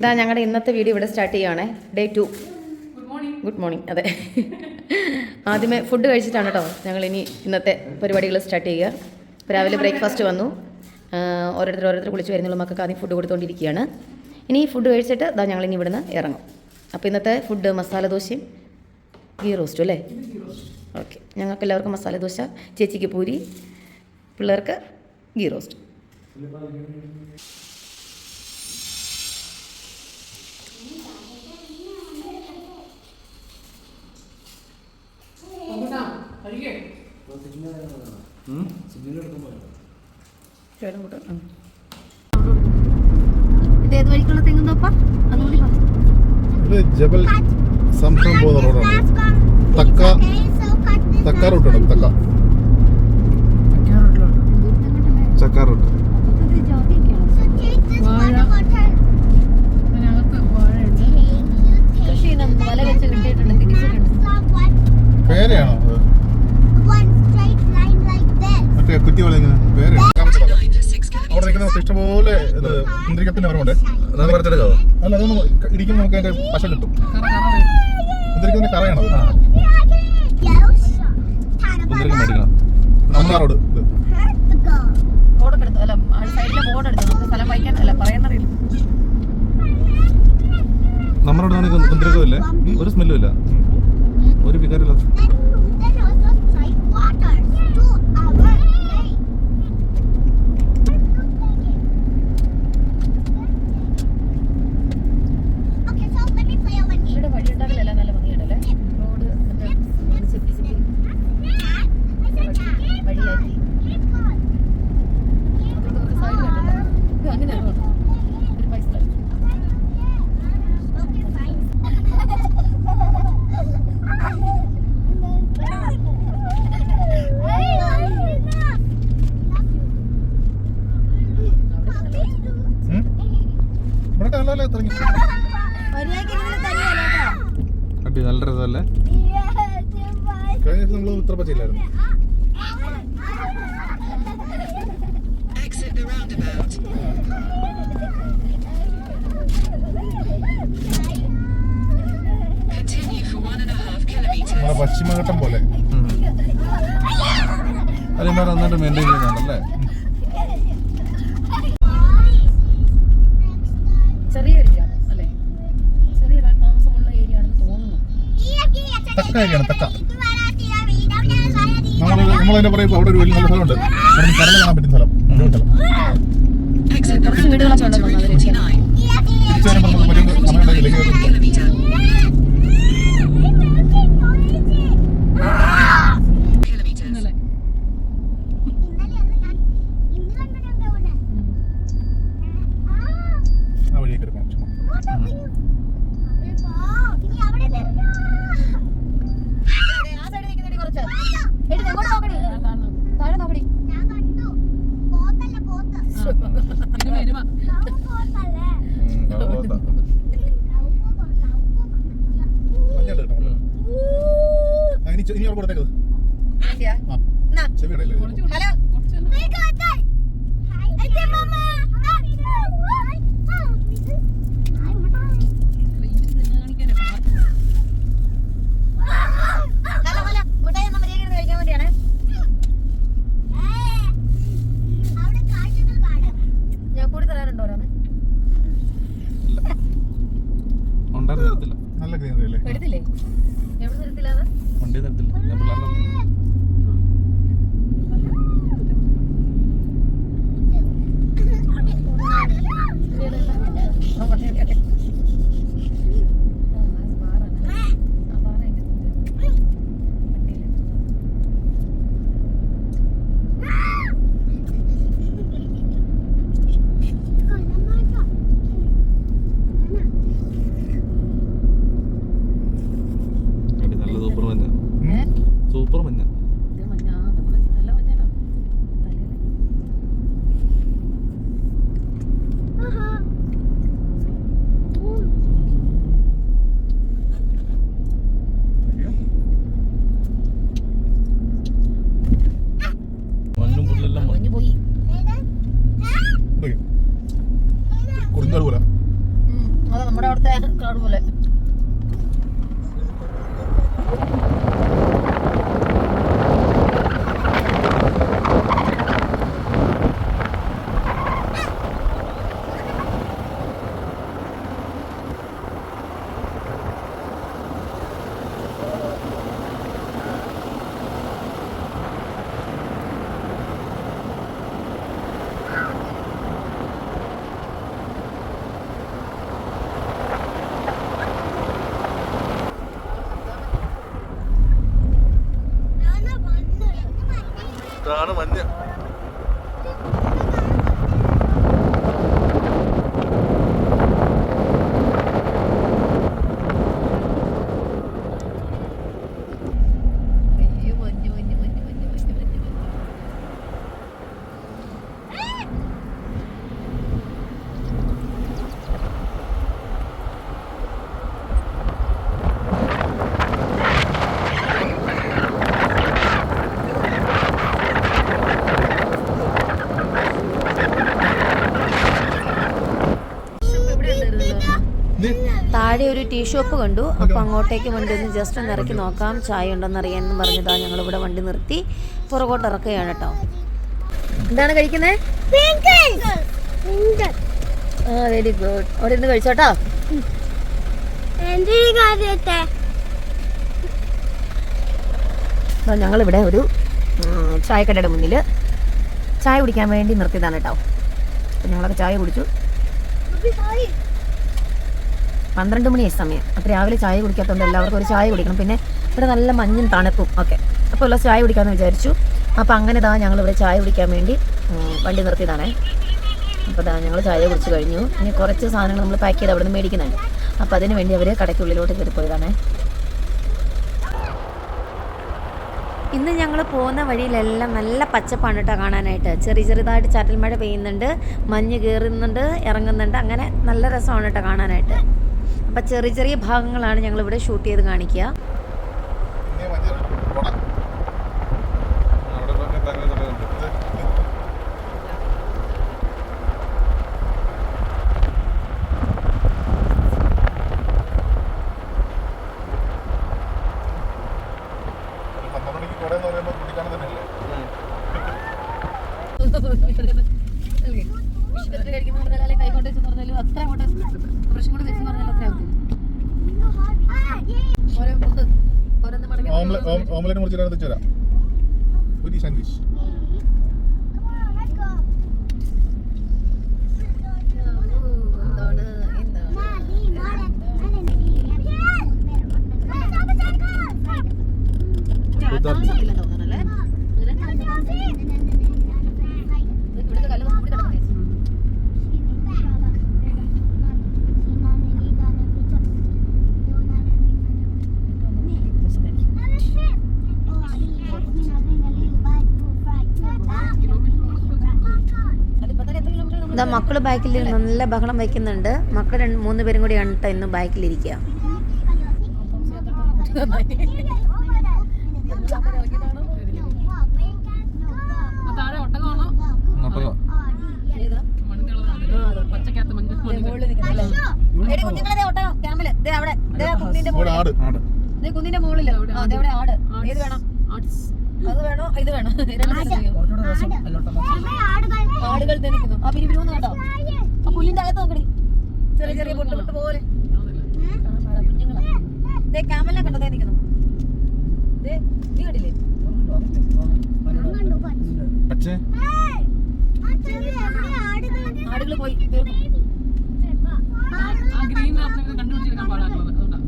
ഇതാ ഞങ്ങളുടെ ഇന്നത്തെ വീഡിയോ ഇവിടെ സ്റ്റാർട്ട് ചെയ്യുകയാണ് ഡേ ടു ഗുഡ് മോർണിംഗ് അതെ. ആദ്യമേ ഫുഡ് കഴിച്ചിട്ടാണ് കേട്ടോ ഞങ്ങൾ ഇനി ഇന്നത്തെ പരിപാടികൾ സ്റ്റാർട്ട് ചെയ്യുക. ഇപ്പോൾ രാവിലെ ബ്രേക്ക്ഫാസ്റ്റ് വന്നു. ഓരോരുത്തർ ഓരോരുത്തർ കുളിച്ച് വരുന്നുള്ള. മക്കൾക്ക് ആദ്യം ഫുഡ് കൊടുത്തുകൊണ്ടിരിക്കുകയാണ് ഇനി ഫുഡ് കഴിച്ചിട്ട് ഇതാ ഞങ്ങൾ ഇനി ഇവിടുന്ന് ഇറങ്ങും. അപ്പോൾ ഇന്നത്തെ ഫുഡ് മസാല ദോശയും ഗീ റോസ്റ്റും അല്ലേ? ഓക്കെ ഞങ്ങൾക്ക് എല്ലാവർക്കും മസാല ദോശ ചേച്ചിക്ക് പൂരി പിള്ളേർക്ക് ഗീ റോസ്റ്റ് ചേട്ടൻ കൂട്ടം ആ. ഇത് ഏത് വഴിക്കുള്ള തെങ്ങുന്നോപ്പ അതുകൂടി പറ ഇത് ജബൽ സംസം പോകുന്ന റോഡാണ് തക്ക തക്ക റൂട്ടാണ് തക്ക. ചക്ക റൂട്ട് പേരയാണോ അത്? മറ്റേ കുറ്റി പോലെ ഇങ്ങനെ പേരയാണ് അവിടെ നിൽക്കുന്ന ഇഷ്ടംപോലെ ഇത് മുന്തിരിക്കത്തിന്റെ മരമുണ്ട് പറിച്ചെടുക്കാവോ അല്ല അതൊന്ന് ഇരിക്കുമ്പോൾ നമുക്ക് അതിന്റെ പശ കിട്ടും. മുന്തിരിക്കത്തിന്റെ കറയാണത്. മുന്തിരിക്ക മേടിക്കണം. നമ്മ റോഡ് ഇത്. നമ്മുടെ അവിടെ ഒരു സ്മെല്ലും ഇല്ല. ഒരു വികാരമില്ല ഇവിടെ വഴിയുണ്ടാകലല്ല നല്ല ഭംഗിയുണ്ടല്ലേ റോഡ് മറ്റേ ചെത്തി ചെത്തി വഴിയാക്കി അതൊക്കെ സൈഡ് കണ്ടല്ലോ ഇത് അങ്ങനെയാണോ ഒരു പൈസ തരും. ഉം? ഇവിടെ നല്ല തുടങ്ങി അടി നല്ല രസമല്ലേ കഴിഞ്ഞ ദിവസം നമ്മൾ ഉത്തരപ്പച്ചയില്ലായിരുന്നു നമ്മളെ പശ്ചിമഘട്ടം പോലെ. അതിന്മാർ നന്നായിട്ട് മെയിന്റെയിൻ ചെയ്യുന്നുണ്ടല്ലേ? ചെറിയൊരു ഗ്രാമം അല്ലേ? ചെറിയ താമസമുള്ള ഏരിയ ആണെന്ന് തോന്നുന്നു. തക്ക. ഏരിയയാണ് തക്ക നമ്മൾ നമ്മളതിന്റെ പറയുമ്പോൾ അവിടെ ഒരു വലിയ നല്ല സ്ഥലമുണ്ട്. കടൽ കാണാൻ പറ്റുന്ന സ്ഥലം. സ്ഥലം. തിരിച്ചു വരുമ്പോൾ നമുക്ക് ഒരു സമയം ഇന്നലെ ആ വഴിയൊക്കെ എടുക്കാം ചുമ്മാ ആ സൈഡ് നിൽക്കുന്നടി കുറച്ച് എടി എങ്ങോട്ട് നോക്കടി താഴെ നോക്കടി ഉം, അത് പോത്താ. മഞ്ഞുണ്ട് കേട്ടോ ആ, ഇനി അവിടെ കൊടുത്തേക്കത് ഹലോ? ഹലോ ഹലോ മുട്ടായി ഒന്ന് മര്യാദയ്ക്ക് ഇരുന്ന് കഴിക്കാൻ വേണ്ടിയാണ് ഞാൻ കൂടി തരാറുണ്ടോ ഓരോന്ന് ഉണ്ടായിരുന്നു തരത്തില്ല നല്ല ഗ്രീനറി അല്ലേ എടുത്തില്ലേ എവിടെ തരത്തില്ല അത് വണ്ടി തരത്തില്ല ഞാൻ പിള്ളേരുടെ ആ, ഓക്കേ, ഓക്കേ, ഓക്കേ. ആ, ആ ബാറാണ്. ആ, ബാർ അതിന്റെ അടുത്തുണ്ട്. വണ്ടിയിൽ. അടി നല്ല സൂപ്പർ മഞ്ഞ ഏ? സൂപ്പർ മഞ്ഞ ഇത് മഞ്ഞ ആ, നമ്മൾ നല്ല മഞ്ഞാണോ തലയിൽ. നമ്മുടെ അവിടുത്തെ കാട് പോലെ ഇതാണ് മഞ്ഞ് അയ്യോ മഞ്ഞ് മഞ്ഞ് മഞ്ഞ് മഞ്ഞ് മഞ്ഞ് മഞ്ഞ് മഞ്ഞ് താഴെ ഒരു ടീ ഷോപ്പ് കണ്ടു. അപ്പോൾ അങ്ങോട്ടേക്ക് വണ്ടി ഒന്ന് ജസ്റ്റ് ഒന്ന് ഇറക്കി നോക്കാം. ചായ ഉണ്ടെന്ന് അറിയാമെന്ന് ഞങ്ങൾ ഇവിടെ വണ്ടി നിർത്തി. പുറകോട്ട് ഇറക്കുകയാണ് കേട്ടോ എന്താണ് കഴിക്കുന്നത് ആ വെരി ഗുഡ് അവിടെ ഇരുന്ന് കഴിച്ചോട്ടോ ഞങ്ങൾ ഞങ്ങളിവിടെ ഒരു ചായക്കടയുടെ മുന്നിൽ ചായ കുടിക്കാൻ വേണ്ടി നിർത്തിയതാണ് കേട്ടോ ഞങ്ങളൊക്കെ ചായ കുടിച്ചു. പന്ത്രണ്ട് മണി സമയം. അപ്പോൾ രാവിലെ ചായ കുടിക്കാത്തതുകൊണ്ട് എല്ലാവർക്കും ഒരു ചായ കുടിക്കണം. പിന്നെ ഇവിടെ നല്ല മഞ്ഞും തണുപ്പും ഒക്കെ. അപ്പോൾ ഉള്ള ചായ കുടിക്കാമെന്ന് വിചാരിച്ചു. അപ്പോൾ അങ്ങനെ ഇതാ ഞങ്ങൾ ഇവിടെ ചായ കുടിക്കാൻ വേണ്ടി വണ്ടി നിർത്തിയതാണേ. അപ്പോൾ ഇതാ ഞങ്ങൾ ചായ കുടിച്ച് കഴിഞ്ഞു. ഇനി കുറച്ച് സാധനങ്ങൾ നമ്മൾ പാക്ക് ചെയ്ത് അവിടെ നിന്ന് മേടിക്കുന്നുണ്ട് അപ്പോൾ അതിന് വേണ്ടി അവർ കടയ്ക്കുള്ളിലോട്ട് കയറി പോയതാണേ. ഇന്ന് ഞങ്ങൾ പോകുന്ന വഴിയിലെല്ലാം നല്ല പച്ചപ്പാണ് കേട്ടോ കാണാനായിട്ട്. ചെറിയ ചെറുതായിട്ട് ചാറ്റൽ മഴ പെയ്യുന്നുണ്ട് മഞ്ഞ് കയറുന്നുണ്ട് ഇറങ്ങുന്നുണ്ട്. അങ്ങനെ നല്ല രസമാണ് കേട്ടോ കാണാനായിട്ട്. അപ്പം ചെറിയ ചെറിയ ഭാഗങ്ങളാണ് ഞങ്ങളിവിടെ ഷൂട്ട് ചെയ്ത് കാണിക്കുക ഇനി മഞ്ഞ് കൊട. അവിടെ പോയി താങ്കൾ തുടരുന്നുണ്ട് ഒരു പന്ത്രണ്ട് മണിക്ക് കൊട എന്ന് പറയുമ്പോൾ കുട്ടിക്കാണൽ തന്നെയല്ലേ ഓംലെ- ഓം- ഓംലെറ്റ് മുറിച്ചിട്ട് എടുത്ത് തരാം. ഒരു സാൻഡ്വിച്ച് ഇതാ മക്കൾ ബാക്കിൽ നല്ല ബഹളം വയ്ക്കുന്നുണ്ട് മക്കൾ രണ്ട് മൂന്ന് പേരും കൂടിയാണ് കേട്ടോ ഇന്ന് ബാക്കിലിരിക്കുക കുന്നിന്റെ മുകളിൽ ആ, ദേ അവിടെ ആട്. ഏത് വേണം? അത് വേണോ ഇത് വേണോ ആടുകൾ ആ ആ പുല്ലിന്റെ അകത്ത് നോക്കടി ചെറിയ ചെറിയ പൊട്ട് പൊട്ട് പോലെ ദേ ക്യാമലിനെ കണ്ടോ ദേ നിൽക്കുന്നു ദേ നീ കണ്ടില്ലേ ആടുകൾ പോയി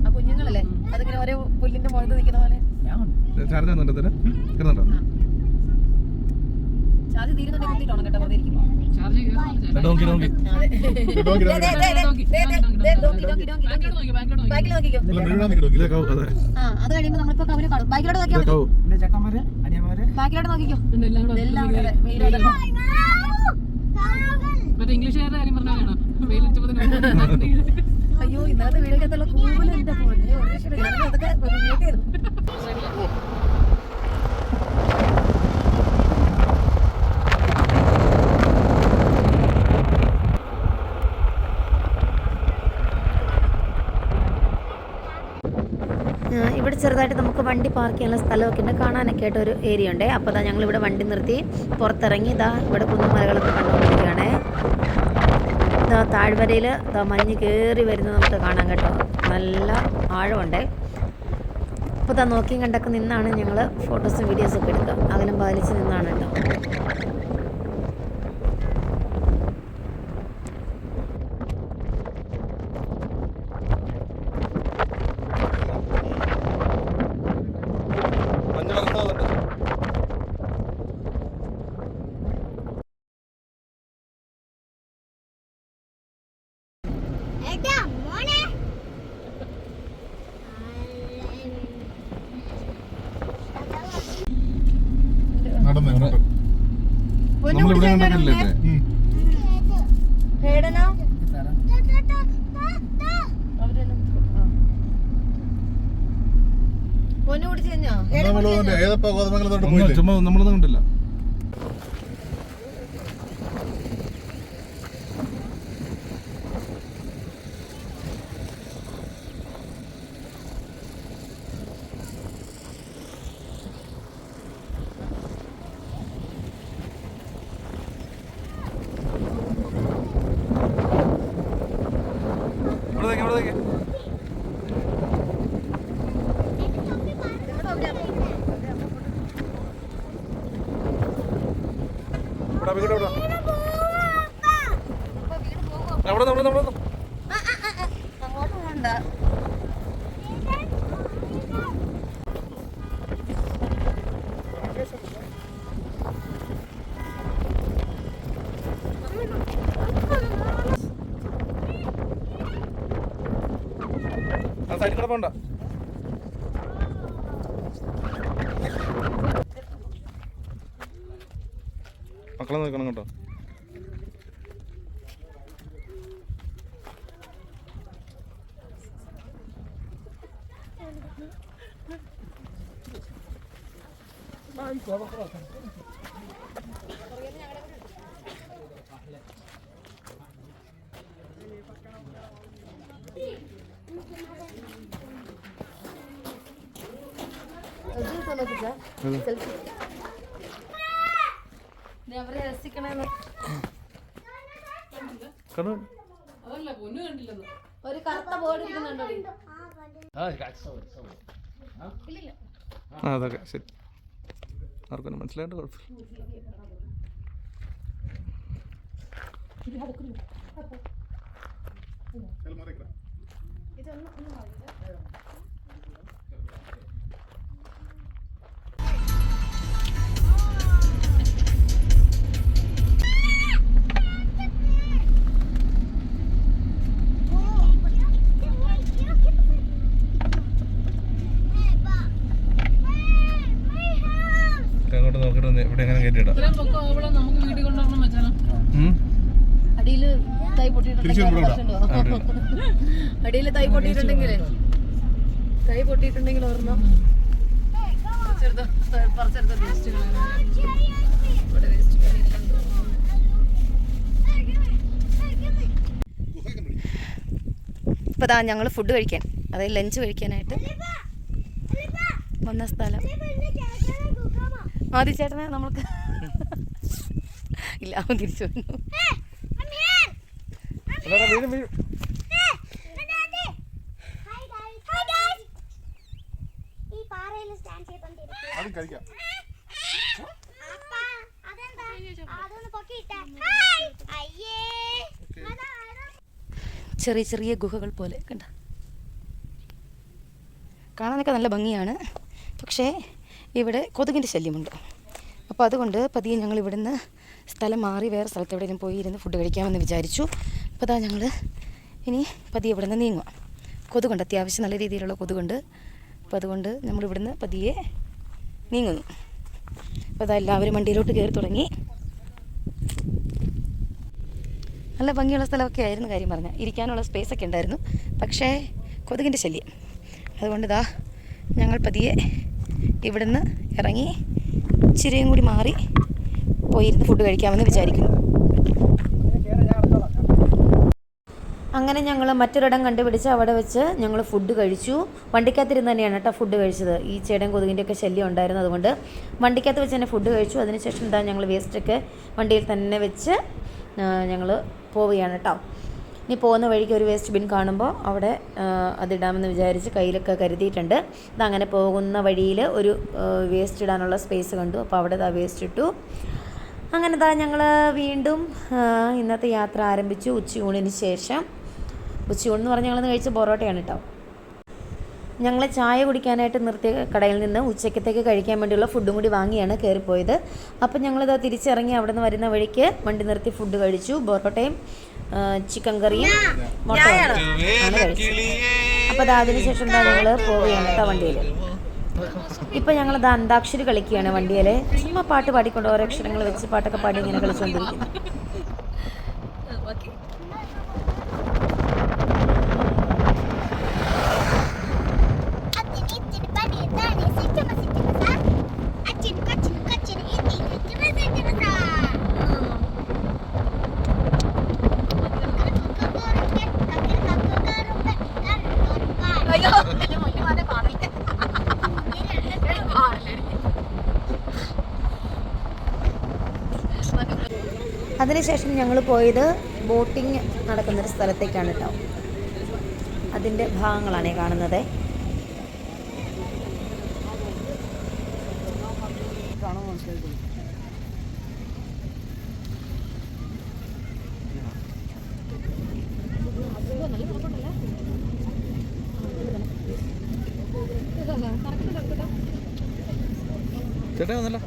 ആ കുഞ്ഞുങ്ങളല്ലേ അതിങ്ങനെ ഓരോ പുല്ലിന്റെ മുകളിൽ നിൽക്കുന്ന പോലെ ചാർജ് കേട്ടോ വെറുതെ ഇരിക്കുമ്പോ. ഡോങ്കി ഡോങ്കി അതെ. കഴിയുമ്പോ നമ്മളിപ്പോ കവര് കാണും. ബാക്കിലോട്ട് കൗ. ബാക്കിലോട്ട് നോക്കിക്കോ. മറ്റേ ഇംഗ്ലീഷുകാരുടെ കാര്യം തന്നെ. അയ്യോ ഇന്നലത്തെ വീടൊക്കെത്തുള്ള കൂടുതൽ എന്റെ ഇവിടെ ചെറുതായിട്ട് നമുക്ക് വണ്ടി പാർക്ക് ചെയ്യാനുള്ള സ്ഥലമൊക്കെ ഉണ്ട്. കാണാനൊക്കെ ആയിട്ട് ഒരു ഏരിയ ഉണ്ട്. അപ്പോൾ ഇതാ ഞങ്ങൾ ഇവിടെ വണ്ടി നിർത്തി പുറത്തിറങ്ങി ഇതാ ഇവിടെ കുന്നുമലകളൊക്കെ കണ്ടുകൊണ്ടിരിക്കുകയാണേ. ഇതാ താഴ്വരയിൽ ഇതാ മഞ്ഞ് കയറി വരുന്നത് നമുക്ക് കാണാം കേട്ടോ. നല്ല ആഴമുണ്ടേ. അപ്പോൾ ഇതാ നോക്കിയും കണ്ടൊക്കെ നിന്നാണ് ഞങ്ങൾ ഫോട്ടോസും വീഡിയോസും ഒക്കെ എടുക്കുക. അകലം പാലിച്ച് നിന്നാണ് കേട്ടോ മഞ്ഞ വളർത്തുന്നുണ്ട് നടന്നു അങ്ങോട്ട്. നമ്മളിവിടെ കണ്ടിട്ടില്ലേ ഉം. പൊന്നു കുടിച്ചു കഴിഞ്ഞോ നമ്മൾ മറ്റേ ഏതപ്പ കോതമംഗലത്തോട്ട് ഒന്നും പോയില്ലേ ചുമ്മാ നമ്മളൊന്നും കണ്ടില്ല. ഇവിടെ ഇവിടെ എവിടെ അവിടെ അവിടെ അവിടെ അങ്ങോട്ട് പോകണ്ട സൈഡിൽ കൂടെ പോണ്ട. മക്കളെ നോക്കണം കേട്ടോ. അവരെ രസിക്കണേന്ന് കണ്ടു ഒരു കറുത്ത ബോർഡ് ഇരിക്കുന്നുണ്ടോ ആ അതൊക്കെ ശരി. ആർക്കൊന്നും മനസ്സിലായിട്ട് കുഴപ്പമില്ല. അങ്ങോട്ട് തിരിച്ചു. പൊട്ടിയിട്ടുണ്ടെങ്കിൽ അടിയിൽ തൈ പൊട്ടിയിട്ടുണ്ടെങ്കിലേ? തൈ പൊട്ടിയിട്ടുണ്ടെങ്കിൽ ഓർമ്മ ചെറുതോ പറിച്ചെടുത്ത ഇതാ ഞങ്ങൾ ഫുഡ് കഴിക്കാൻ. അതായത് ലഞ്ച് കഴിക്കാനായിട്ട് വന്ന സ്ഥലം. ആദ്യ ചേട്ടനെ നമ്മൾക്ക് ഇല്ല അവൻ തിരിച്ചു വന്നു അല്ലാതെ വീഴും വീഴും ഈ പാറയിൽ സ്റ്റാൻഡ് ചെയ്തോണ്ടിരിക്കും ആദ്യം കഴിക്കാം അപ്പ അതെന്താ അതൊന്ന് പൊക്കിയിട്ടെ ഹായ് അയ്യേ അതാ, അതാ. ചെറിയ ചെറിയ ഗുഹകൾ പോലെ കണ്ട? കാണാനൊക്കെ നല്ല ഭംഗിയാണ്. പക്ഷേ ഇവിടെ കൊതുകിന്റെ ശല്യമുണ്ട്. അപ്പോൾ അതുകൊണ്ട് പതിയെ ഞങ്ങൾ ഇവിടുന്ന് സ്ഥലം മാറി വേറെ സ്ഥലത്ത് എവിടെയെങ്കിലും പോയി ഇരുന്ന് ഫുഡ് കഴിക്കാമെന്ന് വിചാരിച്ചു. അപ്പോൾ അതാ ഞങ്ങൾ ഇനി പതിയെ ഇവിടെ നിന്ന് നീങ്ങുക കൊതുകുണ്ട് അത്യാവശ്യം നല്ല രീതിയിലുള്ള കൊതുകുണ്ട്. അപ്പോൾ അതുകൊണ്ട് നമ്മൾ ഇവിടുന്ന് പതിയെ നീങ്ങുന്നു. അപ്പോൾ അതാ എല്ലാവരും വണ്ടിയിലോട്ട് കയറി തുടങ്ങി. നല്ല ഭംഗിയുള്ള സ്ഥലമൊക്കെ ആയിരുന്നു കാര്യം പറഞ്ഞാൽ ഇരിക്കാനുള്ള സ്പേസ് ഒക്കെ ഉണ്ടായിരുന്നു. പക്ഷേ കൊതുകിന്റെ ശല്യം. അതുകൊണ്ട് ഇതാ ഞങ്ങൾ പതിയെ ഇവിടുന്ന് ഇറങ്ങി ഇച്ചിരിയും കൂടി മാറി പോയിരുന്ന് ഫുഡ് കഴിക്കാമെന്ന് വിചാരിക്കുന്നു. അങ്ങനെ ഞങ്ങൾ മറ്റൊരിടം കണ്ടുപിടിച്ച് അവിടെ വെച്ച് ഞങ്ങൾ ഫുഡ് കഴിച്ചു. വണ്ടിക്കകത്തിരുന്ന് തന്നെയാണ് കേട്ടോ ഫുഡ് കഴിച്ചത്. ഈ ചേടൻ കൊതുകിന്റെയൊക്കെ ശല്യം ഉണ്ടായിരുന്നു അതുകൊണ്ട് വണ്ടിക്കകത്ത് വെച്ച് തന്നെ ഫുഡ് കഴിച്ചു. അതിനുശേഷം എന്താ ഞങ്ങൾ വേസ്റ്റൊക്കെ വണ്ടിയിൽ തന്നെ വെച്ച് ഞങ്ങൾ പോവുകയാണ് കേട്ടോ. ഇനി പോകുന്ന വഴിക്ക് ഒരു വേസ്റ്റ് ബിൻ കാണുമ്പോൾ അവിടെ അതിടാമെന്ന് വിചാരിച്ച് കയ്യിലൊക്കെ കരുതിയിട്ടുണ്ട്. അതങ്ങനെ പോകുന്ന വഴിയിൽ ഒരു വേസ്റ്റ് ഇടാനുള്ള സ്പേസ് കണ്ടു. അപ്പോൾ അവിടെ ഇതാ വേസ്റ്റ് ഇട്ടു. അങ്ങനെ താ ഞങ്ങൾ വീണ്ടും ഇന്നത്തെ യാത്ര ആരംഭിച്ചു. ഉച്ചയൂണിന് ശേഷം ഉച്ചയൂൺ പറഞ്ഞ് ഞങ്ങൾ കഴിച്ച പൊറോട്ടയാണ് കേട്ടോ ഞങ്ങൾ ചായ കുടിക്കാനായിട്ട് നിർത്തിയ കടയിൽ നിന്ന് ഉച്ചക്കത്തേക്ക് കഴിക്കാൻ വേണ്ടിയുള്ള ഫുഡും കൂടി വാങ്ങിയാണ് കയറിപ്പോയത്. അപ്പം ഞങ്ങളിത് തിരിച്ചിറങ്ങി അവിടെ നിന്ന് വരുന്ന വഴിക്ക് വണ്ടി നിർത്തി ഫുഡ് കഴിച്ചു. പൊറോട്ടയും ചിക്കൻ കറിയും മുട്ടയാണ് കഴിച്ചത്. അപ്പോൾ അത് അതിനുശേഷം എന്താ ഞങ്ങൾ പോവുകയാണ് കേട്ടോ വണ്ടിയിൽ ഇപ്പം ഞങ്ങൾ അത് അന്താക്ഷരി കളിക്കുകയാണ് വണ്ടിയിലെ. ചുമ്മാ പാട്ട് പാടിക്കൊണ്ട് ഓരോ അക്ഷരങ്ങൾ വെച്ച് പാട്ടൊക്കെ പാടി ഇങ്ങനെ കളിച്ചുകൊണ്ടിരിക്കുന്നു അതിനുശേഷം ഞങ്ങൾ പോയത് ബോട്ടിങ് നടക്കുന്നൊരു സ്ഥലത്തേക്കാണ് കേട്ടോ അതിന്റെ ഭാഗങ്ങളാണ് ഈ കാണുന്നത്. ചേട്ടാ വന്നല്ലോ.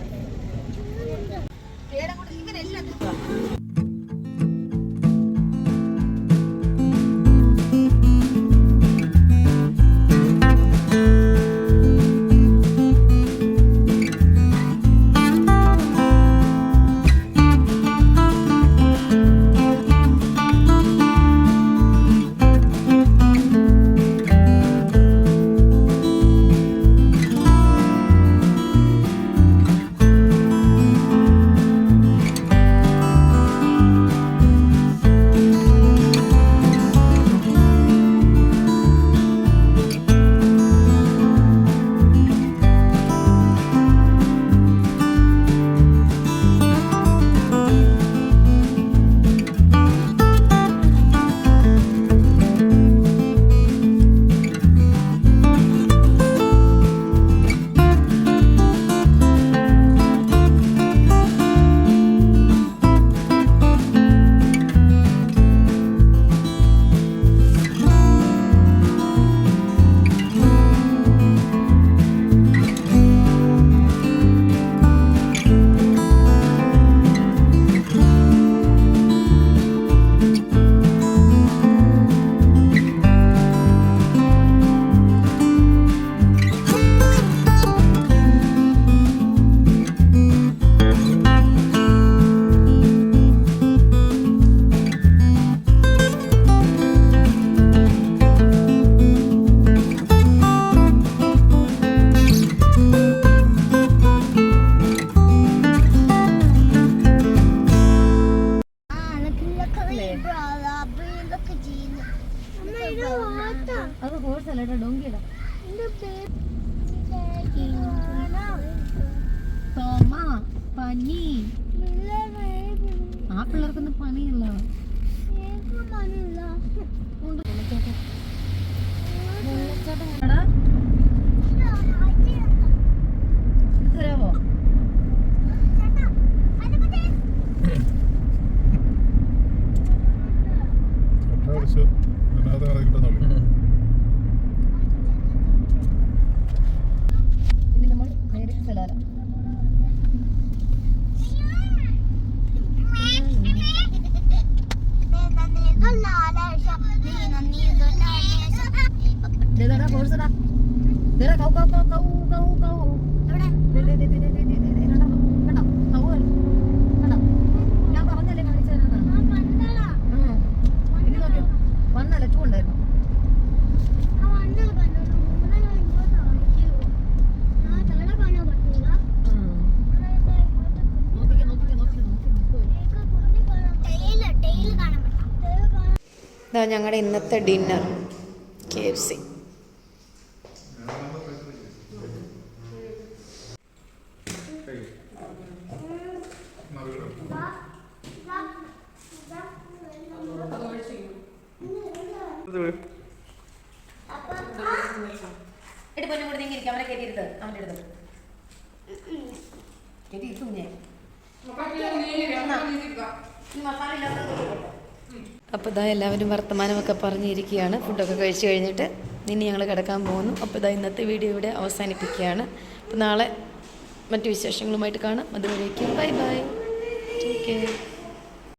അത് കോഴ്സല്ലേട്ടാ ഡോങ്കിയുടെ തോമ പനി. ആ പിള്ളേർക്കൊന്നും പണിയല്ല തരാമോ ഇതാടാ ഫോഴ്സ് ഇടാ ഇതാ കൗ കൗ കൗ കൗ കൗ കൗ ഇതാ ഞങ്ങളുടെ ഇന്നത്തെ ഡിന്നർ കെ എഫ് സി എല്ലാവരും വർത്തമാനമൊക്കെ പറഞ്ഞിരിക്കുകയാണ്. ഫുഡൊക്കെ കഴിച്ചു കഴിഞ്ഞിട്ട് ഇനി ഞങ്ങൾ കിടക്കാൻ പോകുന്നു. അപ്പോൾ ഇതാ ഇന്നത്തെ വീഡിയോ ഇവിടെ അവസാനിപ്പിക്കുകയാണ്. അപ്പോൾ നാളെ മറ്റു വിശേഷങ്ങളുമായിട്ട് കാണാം. അതുവരേക്കും ബൈ ബൈ. Take care